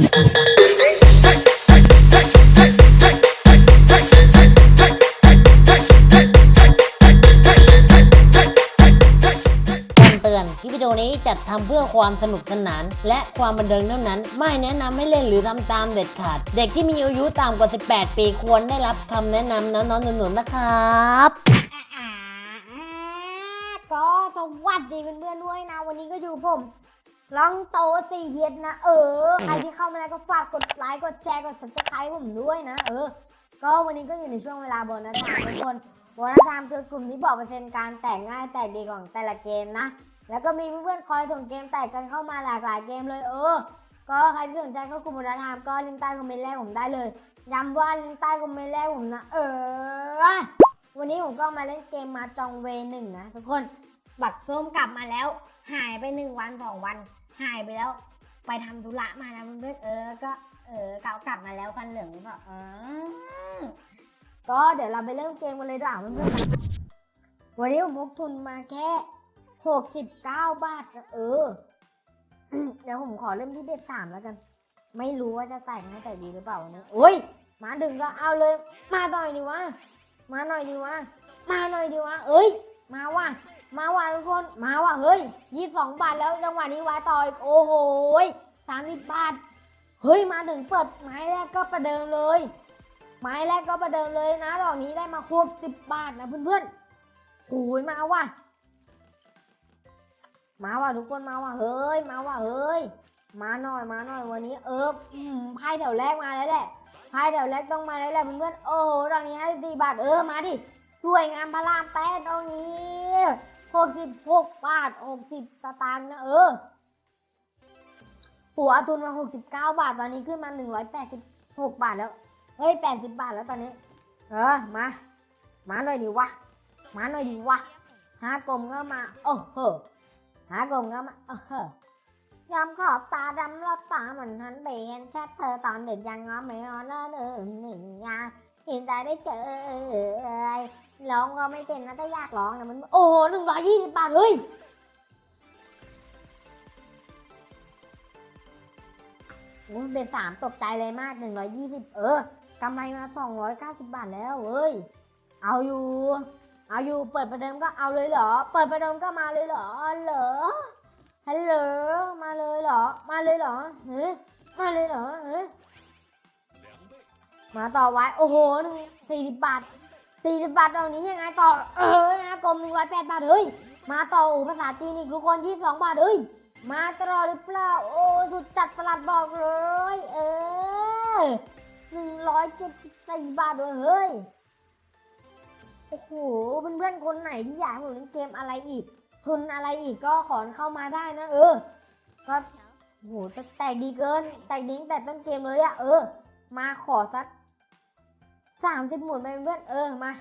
เตือนคลิปวิดีโอนี้จัดทำเพื่อความสนุกสนาน และความบันเทิงเท่านั้น ไม่แนะนำให้เล่นหรือทำตามเด็ดขาด เด็กที่มีอายุต่ำกว่า 18 ปีควรได้รับคำแนะนำน้องๆหนูๆนะครับ ก็สวัสดีเพื่อนๆด้วยนะ วันนี้ก็อยู่ผม ลองโตสี่เย็ดนะ เออ ใครที่เข้ามาแล้วก็ฝากกดไลค์กดแชร์กด subscribe ผมด้วยนะ เออ ก็วันนี้ก็อยู่ในช่วงเวลาโบนัสไทม์ทุกคนโบนัสไทม์คือกลุ่มที่บอกเปอร์เซ็นต์การแตกง่ายแตกดีของแต่ละเกมนะ แล้วก็มีเพื่อนๆคอยส่งเกมแตกกันเข้ามาหลากหลายเกมเลยเออ ก็ใครที่สนใจเข้ากลุ่มโบนัสไทม์ก็ลิงก์ใต้คอมเมนต์แรกผมได้เลยย้ำว่าลิงก์ใต้คอมเมนต์แรกผมนะ เออ วันนี้ผมก็มาเล่นเกมมาจองเวหนึ่งนะทุกคน บัตรส้มกลับมาแล้ว หายไปหนึ่งวันสองวัน หายไปแล้ว ไปทำธุระมานะเพื่อนเออ ก็ เออกากลับมาแล้วฟันเหลืองก็เออก็เดี๋ยวเราไปเริ่มเกมกันเลยดีกว่าเพื่อนๆวันนี้ผมพกทุนมาแค่หกสิบเก้าบาทเออเดี๋ยวผมขอเริ่มที่เด็ดสามแล้วกัน ไม่รู้ว่าจะแต่งให้แต่ดีหรือเปล่าวันนี้โอ้ยมาดึงก็เอาเลย มาต่อยดีวะมาหน่อยดีวะมาหน่อยดีวะเอ้ย มาว่ะ มาว่ะทุกคน มาว่ะเฮ้ยยี่สองบาทแล้วจังหวะนี้วาต่อยโอ้โหสามสิบบาท เฮ้ยมาถึงเปิดไม้แรกก็ประเดิมเลย ไม้แรกก็ประเดิมเลยนะดอกนี้ได้มาหกสิบบาทนะเพื่อนๆโอ้ยมาว่ะ มาว่ะทุกคนมาว่ะเฮ้ย มาว่ะเฮ้ย มาหน่อยมาหน่อยวันนี้เออไพ่แถวแรกมาแล้วแหละพายเดี๋ยวแรกต้องมาแล้วแหละเพื่อนๆโอ้โหตอนนี้ห้าสิบสี่บาทเออมาดิสวยงามพระรามแปดตรงนี้ หกสิบหกบาทหกสิบสตางค์นะเออหัวทุนมาหกสิบเก้าบาท ตอนนี้ขึ้นมาหนึ่งร้อยแปดสิบหกบาทแล้ว เฮ้ยแปดสิบบาทแล้วตอนนี้ เออ มา มาหน่อยดิวะ มาหน่อยดิวะหากลมก็มาโอ้โหหากลมก็มาโอ้โหยอมขอบตาดำรอบตาเหมือนทันเบนแชทเธอตอนเด็กยังง้อไม่อ้อนเนอเนอหนึ่งยาเห็นใจได้เจอ ร้องก็ไม่เป็นนะแต่อยากร้องนะมัน โอ้โหหนึ่งร้อยยี่สิบบาทเฮ้ยโอ้ยเป็นสามตกใจเลยมากหนึ่งร้อยยี่สิบเออกำไรมาสองร้อยเก้าสิบบาทแล้วเฮ้ย เอาอยู่ เอาอยู่เปิดประเดิมก็เอาเลยเหรอ เปิดประเดิมก็มาเลยเหรอเหรอฮัลโหลมาเลยเหรอ มาเลยเหรอเฮ้ยมาเลยเหรอเฮ้ยมาต่อไว้ โอ้โหหนึ่งสี่สิบบาท สี่สิบบาทตรงนี้ยังไงต่อ เออนะกลมหนึ่งร้อยแปดบาทเฮ้ย มาต่ออูภาษาจีนอีกทุกคนยี่สองบาทเฮ้ย มาตลอดหรือเปล่า โอ้ สุดจัดประหลัดบอกเลย เออหนึ่งร้อยเจ็ดสิบสี่บาทด้วยเฮ้ย โอ้โห เพื่อนๆ คนไหนที่อยากผมเล่นเกมอะไรอีก ทุนอะไรอีกก็ขอเข้ามาได้นะ เออก็โหแต่แตกดีเกิน แตกดีตั้งแต่ต้นเกมเลยอะเออ มาขอสัก สามสิบหมุนไปเพื่อนเออมา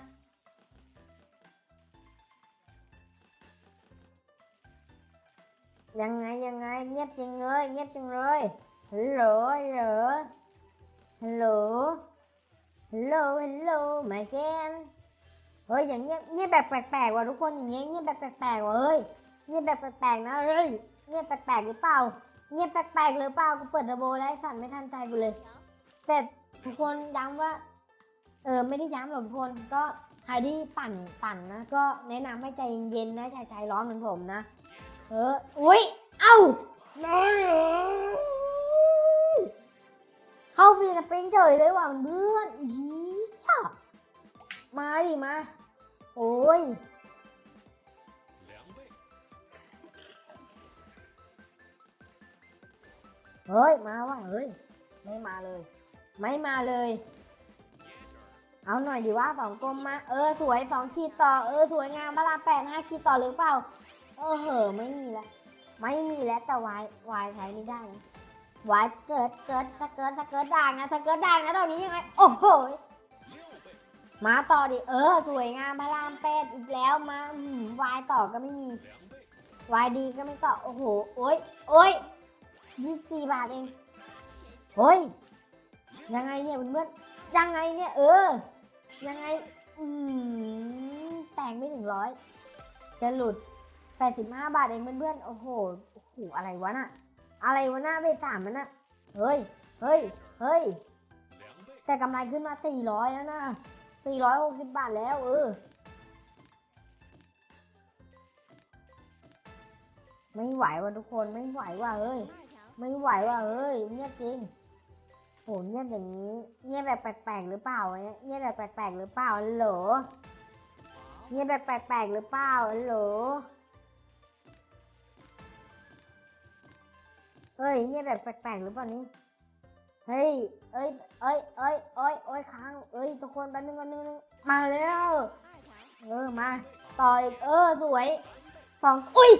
ยังไงยังไงเงียบจริงเลยเงียบจริงเลยฮัลโหลฮัลโหลฮัลโหลฮัลโหลฮัลโหล my friend เฮ้ยอย่างเงี้ยเงียบแบบแปลกๆว่ะทุกคนอย่างเงี้ยเงียบแบบแปลกๆว่ะเฮ้ยเงียบแบบแปลกๆนะเฮ้ยเงียบแปลกๆหรือเปล่าเงียบแปลกๆหรือเปล่ากูเปิดร์โบแล้วไอ้สั่นไม่ทันใจกูเลยแต่ทุกคนย้ำว่า เออไม่ได้ย้ำหรอกทุกคนก็ใครที่ปั่นปั่นนะ ก็แนะนำให้ใจเย็นๆนะใจใจร้อนเหมือนผมนะ เอออุ้ยเอ้าเข้าฟรีสปริงเฉยเลยว่ะเพื่อนอีมาดิมา โอ้ยเฮ้ย มาว่ะเฮ้ย ไม่มาเลย ไม่มาเลย เอาหน่อยดีว่าสองกลมมา เออสวยสองขีดต่อ เออสวยงามพระรามแปดห้าขีดต่อหรือเปล่า เออเหอไม่มีแล้วไม่มีแล้วแต่วายวายใช้ไม่ได้นะวายเกิดเกิดสเกิร์ตสเกิร์ตด่างนะสเกิร์ตด่างนะตอนนี้ยังไง โอ้โห มาต่อดิ เออ สวยงามพระรามแปดอีกแล้วมาวายต่อก็ไม่มี วายดีก็ไม่ต่อ โอ้โห โอ้ยโอ้ยยี่สี่บาทเอง โอ้ย ยังไงเนี่ยเพื่อน ยังไงเนี่ย เออ ยังไง อืมแต่งไม่ถึงร้อยจะหลุด 85 บาทเองเพื่อนๆ โอ้โห โอ้โห อะไรวะน่ะ อะไรวะหน้าเบสามมันน่ะ เฮ้ย เฮ้ย เฮ้ย แต่กำไรขึ้นมาสี่ร้อยแล้วนะสี่ร้อยหกสิบบาทแล้ว เออ ไม่ไหวว่ะทุกคน ไม่ไหวว่ะเฮ้ย ไม่ไหวว่ะเฮ้ยเงียจริง หเงียบอย่างนี้เงียบแบบแปลกๆหรือเปล่าเนี่ยเงียบแบบแปลกๆหรือเปล่าเหรอเงียบแบบแปลกๆหรือเปล่าเหรอเฮ้ยเงียบแบบแปลกๆหรือเปล่านี่เฮ้ยเอ้ยเอ้ยเอ้ยเอ้ยเอ้ยค้างเอ้ยทุกคนแป๊บนึงแป๊บนึงแป๊บนึงมาแล้วเออมาต่ออีกเออสวยสองอุ้ย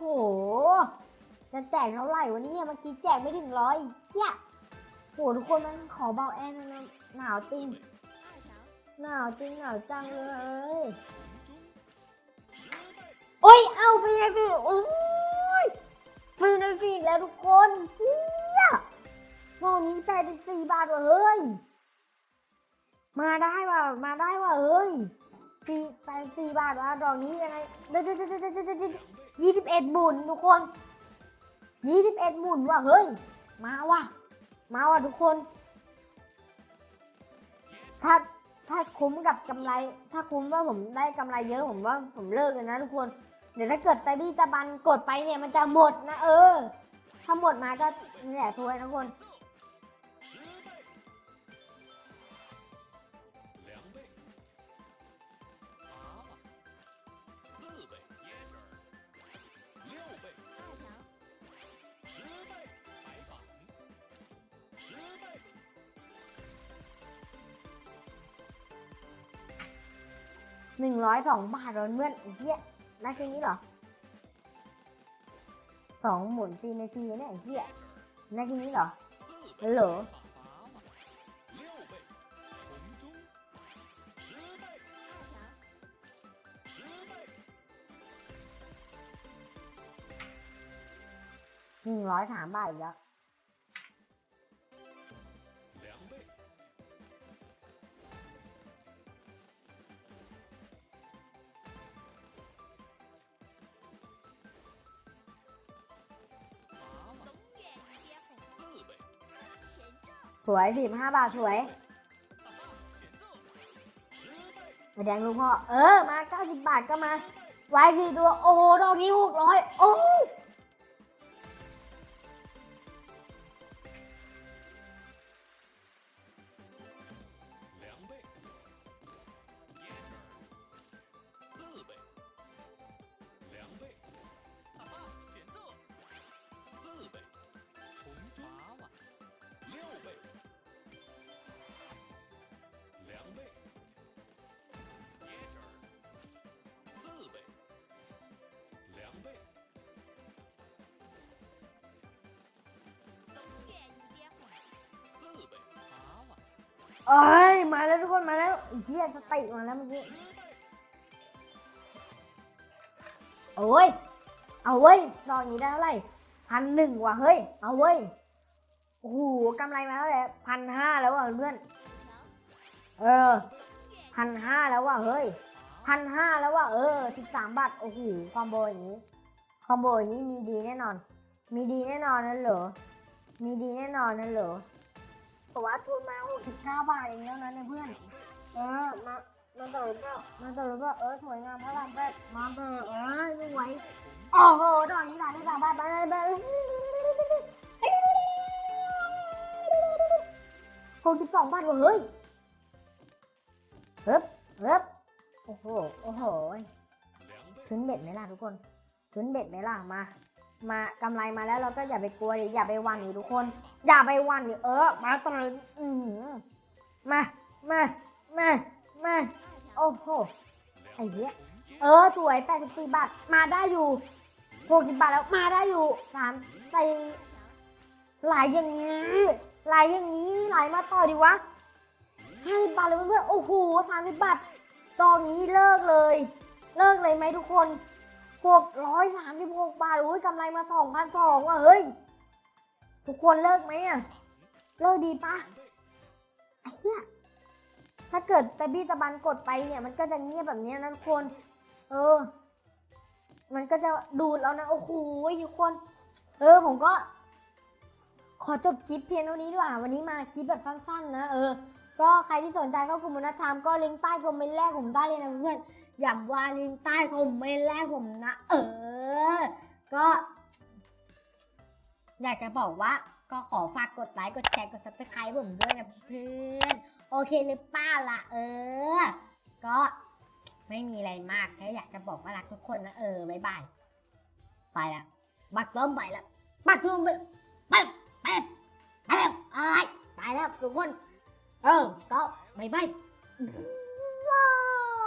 ห จะแจกเท่าไหร่วันนี้เมื่อกี้แจกไม่ถึงร้อยเหี้ยโหทุกคนมันขอเบาแอร์นนะหนาวจริง หนาวจริงหนาวจังเลยโอ้ยเอาฟรีนะฟรีโอ้ยฟรีนฟรีอีกแล้วทุกคนเฮียพวกนี้แต่เป็นสี่บาทว่ะเฮ้ย มาได้ว่ะมาได้ว่ะเฮ้ยสี่แปดสี่บาทว่ะดอกนี้ยังไงเด็ดเด็ดเด็ดเด็ดเด็ดเด็ด ยี่สิบเอ็ดหมุนทุกคนยี่สิบเอ็ดหมุนว่ะเฮ้ย มาว่ะ มาว่ะทุกคน ถ้าถ้าคุ้มกับกำไร ถ้าคุ้มว่าผมได้กำไรเยอะผมว่าผมเลิกเลยนะทุกคน เดี๋ยวถ้าเกิดตะบี้ตะบันกดไปเนี่ยมันจะหมดนะเออ ถ้าหมดมาก็นี่แหละทัวร์ทุกคน mình nói สองบาทแล้วเพื่อนไอ้เหี้ยน่าแค่นี้เหรอสองหมุนสี่นาทีเนี่ยไอ้เหี้ยน่าแค่นี้เหรอเหรอหนึ่งร้อยสามบาทอีกแล้ว สวยสี่ห้าบาทสวยแดงลูกพ่อ เออ มาเก้าสิบบาทก็มา ไว้สี่ตัว โอ้โหดอกนี้หกร้อยโอ้ เอ้ยมาแล้วทุกคนมาแล้วเชี่ยสติมาแล้วเมื่อกี้โอ้ยเอาเว้ยดอกนี้ได้เท่าไหร่พันหนึ่งว่ะเฮ้ยเอาเว้ยโอ้โหกำไรมาเท่าไหร่พันห้าแล้วว่ะเพื่อนเออพันห้าแล้วว่ะเฮ้ยพันห้าแล้วว่ะเออสิบสามบาทโอ้โหคอมโบอย่างนี้คอมโบอย่างนี้มีดีแน่นอน มีดีแน่นอนนั่นเหรอมีดีแน่นอนนั่นเหรอ แต่ว่าทุนมาหกสิบเก้าบาทเองแล้วนะเนี่ยเพื่อน เออ มามาต่อหรือเปล่ามาต่อหรือเออสวยงามพระรามแปดมาเถอเออไม่ไหวโอ้โหดอกนี้หลายได้สามบาทไปไปหกสิบสองบาทว่ะเฮ้ยเฮ้บเฮ้บโอ้โห โอ้โห，ขึ้นเบ็ดไหมล่ะทุกคน ขึ้นเบ็ดไหมล่ะมา มากำไรมาแล้วเราก็อย่าไปกลัวอย่าไปหวันดิทุกคน อย่าไปหวันดิเออ มาตรึงอือหือมามามามาโอ้โหไอ้เหี้ยเออสวย84บาทมาได้อยู่60บาทแล้วมาได้อยู่สามสี่หลายอย่างนี้หลายอย่างนี้ไหลมาต่อดีวะ50บาทเลยเพื่อนๆโอ้โห30บาทตอนนี้เลิกเลย เลิกเลยไหมทุกคน 636บาทโอ้ยกำไรมา2,200ว่ะเฮ้ย ทุกคนเลิกไหมอะ เลิกดีปะไอ้เหี้ยถ้าเกิดตะบี้ตะบันกดไปเนี่ยมันก็จะเงียบแบบนี้นะทุกคน เออ มันก็จะดูดแล้วนะโอ้โหทุกคน เออผมก็ ขอจบคลิปเพียงเท่านี้ดีกว่าวันนี้มาคลิปแบบสั้นๆนะเออก็ใครที่สนใจเข้ากลุ่มนัธรรมก็ลิงก์ใต้คอมเมนต์แรกผมได้เลยนะเพื่อน อย่าว่าลิงใต้คอมเมนต์แรกผมนะ เออ ก็ อยากจะบอกว่าก็ขอฝากกดไลค์ กดแชร์ กด subscribe ผมด้วยนะเพื่อน โอเคหรือเปล่าล่ะ เออ ก็ไม่มีอะไรมากแค่อยากจะบอกว่ารักทุกคนนะ เออ บ๊ายบาย ไปละบัตรเริ่มไปละบัตรเริ่มไปไปไปไปแล้วอะไรไปแล้วทุกคน เออ ก็บ๊ายบาย